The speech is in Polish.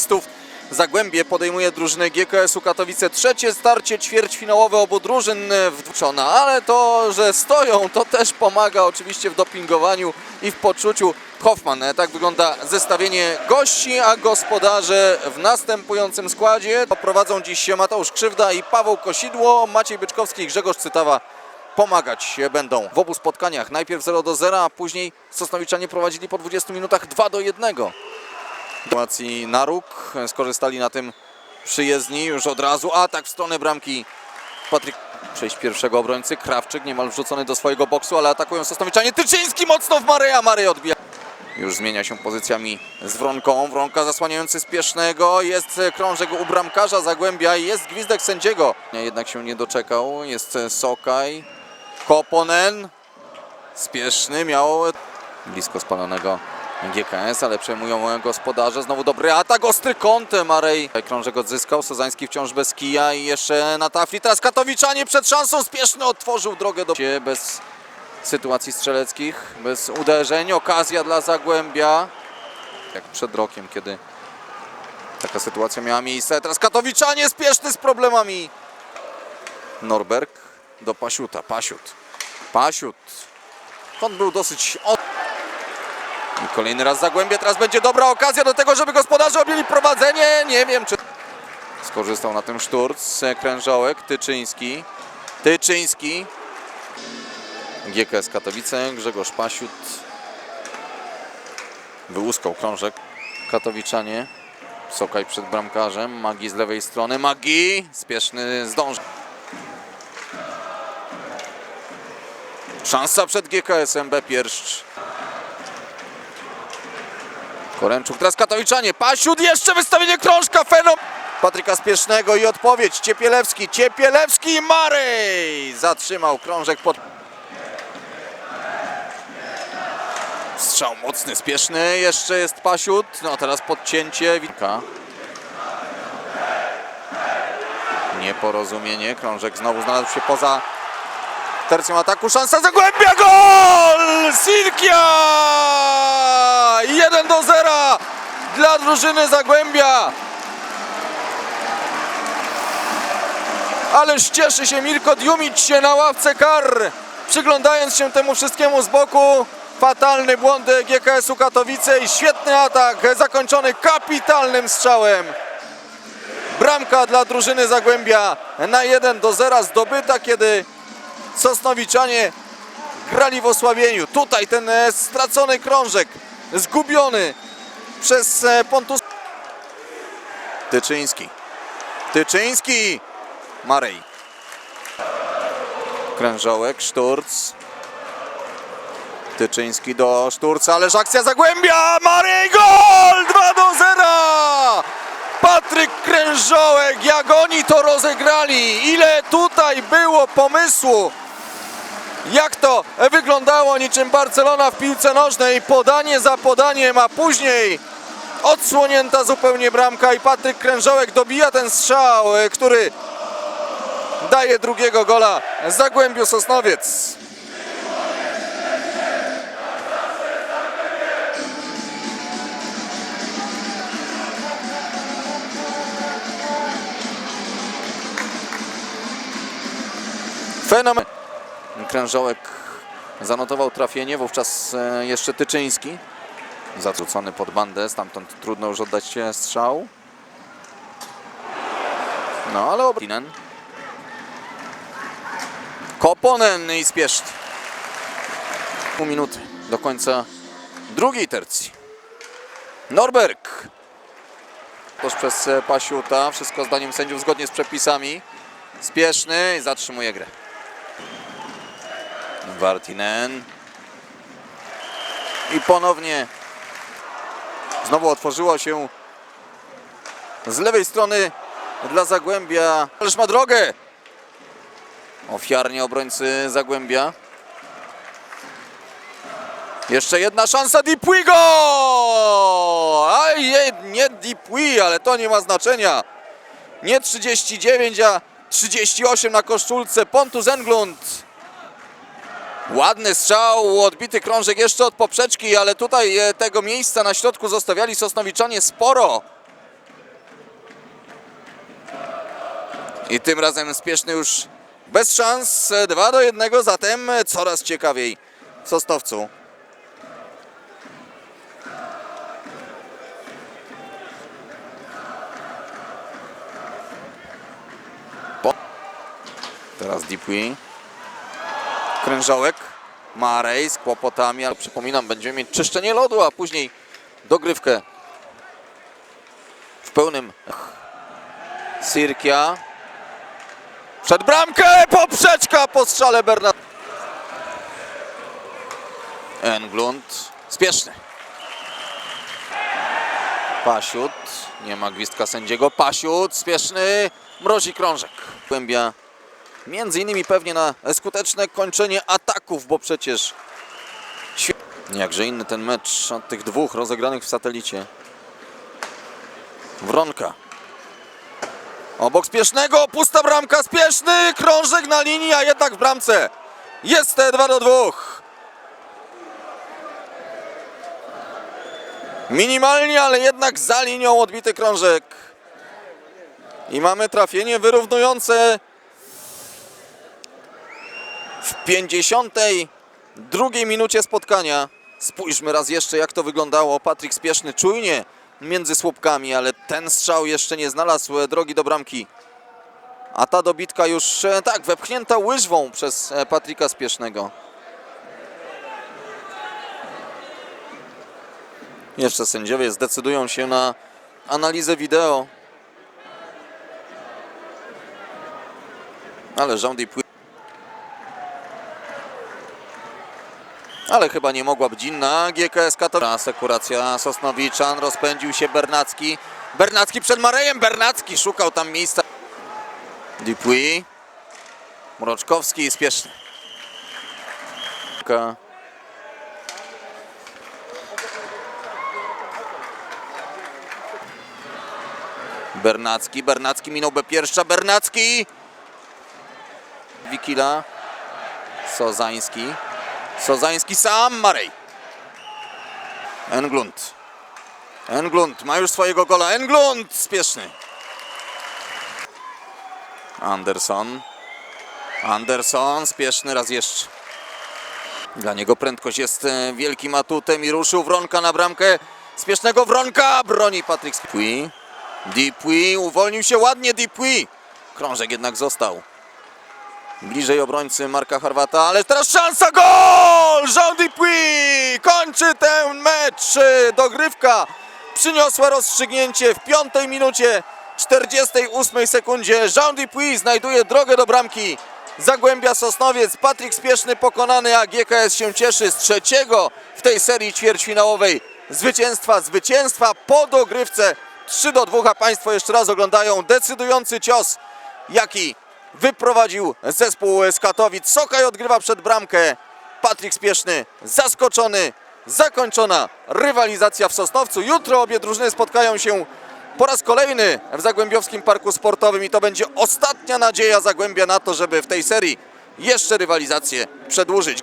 finalistów. Zagłębie podejmuje drużynę GKS-u Katowice. Trzecie starcie ćwierćfinałowe obu drużyn w Dwuczona, ale to, że stoją, to też pomaga oczywiście w dopingowaniu i w poczuciu. Hoffman, tak wygląda zestawienie gości, a gospodarze w następującym składzie. Prowadzą dziś Mateusz Krzywda i Paweł Kosidło, Maciej Byczkowski i Grzegorz Cytawa pomagać będą w obu spotkaniach. Najpierw 0 do 0, a później Sosnowiczanie prowadzili po 20 minutach 2 do 1. Sytuacji na róg skorzystali na tym przyjezdni już od razu. Atak w stronę bramki Patryk. Przejść pierwszego obrońcy. Krawczyk niemal wrzucony do swojego boksu, ale atakują Sosnowiczanie. Tyczyński mocno w Mareja. Marej odbija. Już zmienia się pozycjami z Wronką. Wronka zasłaniający Spiesznego. Jest krążek u bramkarza Zagłębia i jest gwizdek sędziego. Jednak się nie doczekał. Jest Sokaj. Koponen. Spieszny miał blisko spalonego GKS, ale przejmują gospodarze. Znowu dobry atak, ostry kąt Marej. Krążek odzyskał, Sozański wciąż bez kija i jeszcze na tafli. Teraz Katowiczanie przed szansą, spieszny otworzył drogę do... Bez sytuacji strzeleckich, bez uderzeń, okazja dla Zagłębia. Jak przed rokiem, kiedy taka sytuacja miała miejsce. Teraz Katowiczanie spieszny z problemami. Norberg do Pasiuta, Pasiut. Pasiut. On był dosyć... I kolejny raz Zagłębie, teraz będzie dobra okazja do tego, żeby gospodarze objęli prowadzenie. Nie wiem, czy... Skorzystał na tym Szturc, Krężołek, Tyczyński. Tyczyński. GKS Katowice, Grzegorz Pasiut. Wyłuskał krążek Katowiczanie. Sokaj przed bramkarzem, Magi z lewej strony, Magi, spieszny zdąży. Szansa przed GKS-em, B pierwszy. Koręczuk, teraz Katowiczanie, Pasiut, jeszcze wystawienie krążka, fenom. Patryka Spiesznego i odpowiedź, Ciepielewski, Ciepielewski i Marej zatrzymał krążek pod... Strzał mocny, spieszny, jeszcze jest Pasiut, no teraz podcięcie, Witka. Nieporozumienie, krążek znowu znalazł się poza tercją ataku, szansa Zagłębia, gol! Silkia! 1 do 0 dla drużyny Zagłębia. Ależ cieszy się Mirko Diumić się na ławce kar, przyglądając się temu wszystkiemu z boku. Fatalny błąd GKS-u Katowice i świetny atak zakończony kapitalnym strzałem. Bramka dla drużyny Zagłębia na 1 do 0 zdobyta, kiedy Sosnowiczanie grali w osłabieniu. Tutaj ten e, stracony krążek, zgubiony przez e, Pontus. Tyczyński. Tyczyński. Marej. Krężołek, Szturc. Tyczyński do Szturca, ależ akcja Zagłębia. Marej, gol! 2 do 0! Patryk Krężołek, jak oni to rozegrali! Ile tutaj było pomysłu! Jak to wyglądało niczym Barcelona w piłce nożnej, podanie za podaniem, a później odsłonięta zupełnie bramka i Patryk Krężołek dobija ten strzał, e, który daje drugiego gola Zagłębiu Sosnowiec. Fenomen. Krężołek zanotował trafienie, wówczas e, jeszcze Tyczyński. Zarzucony pod bandę, stamtąd trudno już oddać strzał. No ale Obrinen. Koponen i spieszny. Pół minuty do końca drugiej tercji. Norberg. Toż przez e, Pasiuta, wszystko zdaniem sędziów zgodnie z przepisami. Spieszny i zatrzymuje grę. Wartinen. I ponownie znowu otworzyło się z lewej strony dla Zagłębia. Ależ ma drogę. Ofiarnie obrońcy Zagłębia. Jeszcze jedna szansa Dipwigo! Aj, je- nie Dipwi, ale to nie ma znaczenia. Nie 39, a 38 na koszulce. Pontus Englund. Ładny strzał, odbity krążek jeszcze od poprzeczki, ale tutaj e, tego miejsca na środku zostawiali Sosnowiczanie sporo. I tym razem spieszny już bez szans. E, 2 do 1, zatem e, coraz ciekawiej w Sosnowcu. Teraz Deepwing. Krężołek. Marej z kłopotami, ale przypominam, będziemy mieć czyszczenie lodu, a później dogrywkę w pełnym Sirkia. Przed bramkę! Poprzeczka po strzale Bernat. Englund. Spieszny. Pasiut. Nie ma gwizdka sędziego. Pasiut. Spieszny. Mrozi krążek. Głębia. Między innymi pewnie na skuteczne kończenie ataków, bo przecież jakże inny ten mecz od tych dwóch rozegranych w satelicie. Wronka. Obok Spiesznego, pusta bramka, Spieszny, krążek na linii, a jednak w bramce. Jest te 2 do 2. Minimalnie, ale jednak za linią odbity krążek. I mamy trafienie wyrównujące w 52 minucie spotkania. Spójrzmy raz jeszcze, jak to wyglądało. Patryk Spieszny czujnie między słupkami, ale ten strzał jeszcze nie znalazł e, drogi do bramki. A ta dobitka już e, tak wepchnięta łyżwą przez e, Patryka Spiesznego. Jeszcze sędziowie zdecydują się na analizę wideo. Ale Jean Dupuis Ale chyba nie mogła być inna. GKS Katowice. Asekuracja Sosnowiczan. Rozpędził się Bernacki. Bernacki przed Marejem. Bernacki szukał tam miejsca. Dupuis. Mroczkowski spieszny. Bernacki. Bernacki minął pierwsza. Bernacki. Wikila. Sozański. Sozański sam, Marej. Englund. Englund ma już swojego gola. Englund spieszny. Anderson. Anderson spieszny raz jeszcze. Dla niego prędkość jest e, wielkim atutem i ruszył Wronka na bramkę. Spiesznego Wronka broni Patryk Dupuis. Dupuis uwolnił się ładnie Dupuis. Krążek jednak został. Bliżej obrońcy Marka Chorwata, ale teraz szansa, gol! Jean Dupuis kończy ten mecz. Dogrywka przyniosła rozstrzygnięcie w piątej minucie, 48 sekundzie. Jean Dupuis znajduje drogę do bramki. Zagłębia Sosnowiec, Patryk Spieszny pokonany, a GKS się cieszy z trzeciego w tej serii ćwierćfinałowej zwycięstwa, zwycięstwa po dogrywce 3 do 2, a Państwo jeszcze raz oglądają decydujący cios, jaki wyprowadził zespół z Katowic. Sokaj odgrywa przed bramkę. Patryk Spieszny zaskoczony. Zakończona rywalizacja w Sosnowcu. Jutro obie drużyny spotkają się po raz kolejny w Zagłębiowskim Parku Sportowym i to będzie ostatnia nadzieja Zagłębia na to, żeby w tej serii jeszcze rywalizację przedłużyć.